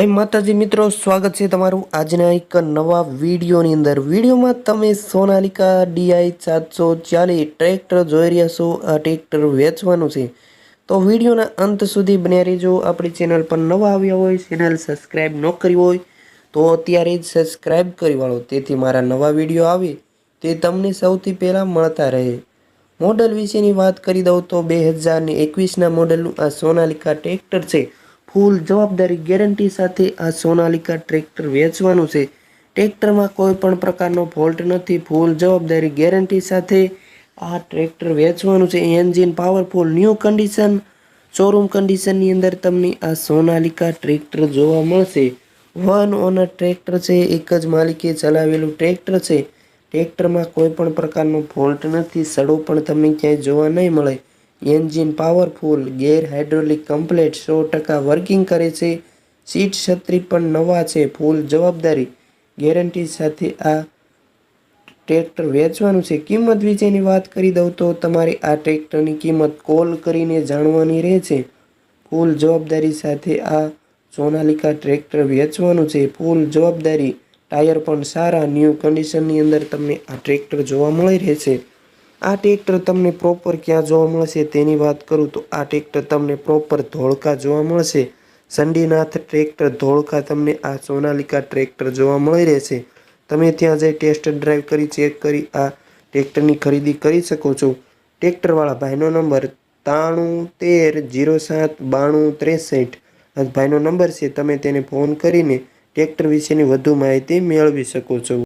જય માતાજી મિત્રો, સ્વાગત છે તમારું આજના એક નવા વિડીયોની અંદર. વિડીયોમાં તમે સોનાલિકા ડીઆઈ સાતસો ચાલીસ ટ્રેક્ટર જોઈ રહ્યા છો, આ ટ્રેક્ટર વેચવાનું છે. તો વિડીયોના અંત સુધી બન્યા રહેજો. આપણી ચેનલ પર નવા આવ્યા હોય, ચેનલ સબસ્ક્રાઈબ ન કરી હોય, તો અત્યારે જ સબસ્ક્રાઈબ કરી વાળો. તેથી મારા નવા વીડિયો આવે તે તમને સૌથી પહેલાં મળતા રહે. મોડલ વિશેની વાત કરી દઉં તો બે હજાર એકવીસના મોડલનું આ સોનાલિકા ટ્રેક્ટર છે. ફૂલ જવાબદારી ગેરંટી સાથે આ સોનાલિકા ટ્રેક્ટર વેચવાનું છે. ટ્રેક્ટરમાં કોઈ પણ પ્રકારનો ફોલ્ટ નથી. ફૂલ જવાબદારી ગેરંટી સાથે આ ટ્રેક્ટર વેચવાનું છે. Engine powerful, new condition, showroom કન્ડિશનની અંદર તમને આ સોનાલિકા ટ્રેક્ટર જોવા મળશે. વન ઓનર ટ્રેક્ટર છે. એક જ માલિકે ચલાવેલું ટ્રેક્ટર છે. ટ્રેક્ટરમાં કોઈ પણ પ્રકારનો ફોલ્ટ નથી. સડો પણ તમને ક્યાંય જોવા નહીં મળે. Engine powerful, gear hydraulic complete સો ટકા વર્કિંગ કરે છે. સીટ છત્રી પણ નવા છે. ફૂલ જવાબદારી. ગેરંટી સાથે આ ટ્રેક્ટર વેચવાનું છે. કિંમત વિશેની વાત કરી દઉં તો તમારે આ ટ્રેક્ટરની કિંમત કોલ કરીને જાણવાની રહે છે. ફૂલ જવાબદારી સાથે આ સોનાલિકા ટ્રેક્ટર વેચવાનું છે. ફૂલ જવાબદારી. ટાયર પણ સારા, ન્યૂ કન્ડિશનની અંદર તમને આ ટ્રેક્ટર જોવા મળી રહેશે. આ ટ્રેક્ટર તમને પ્રોપર ક્યાં જોવા મળશે તેની વાત કરું તો આ ટ્રેક્ટર તમને પ્રોપર ધોળકા જોવા મળશે. સંડીનાથ ટ્રેક્ટર ધોળકા તમને આ સોનાલિકા ટ્રેક્ટર જોવા મળી રહેશે. તમે ત્યાં જઈ ટેસ્ટ ડ્રાઈવ કરી ચેક કરી, આ ટ્રેક્ટરની ખરીદી કરી શકો છો. ટ્રેક્ટરવાળા ભાઈનો નંબર ત્રાણું તેર જીરો સાત બાણું ત્રેસઠ. ભાઈનો નંબર છે, તમે તેને ફોન કરીને ટ્રેક્ટર વિશેની વધુ માહિતી મેળવી શકો છો.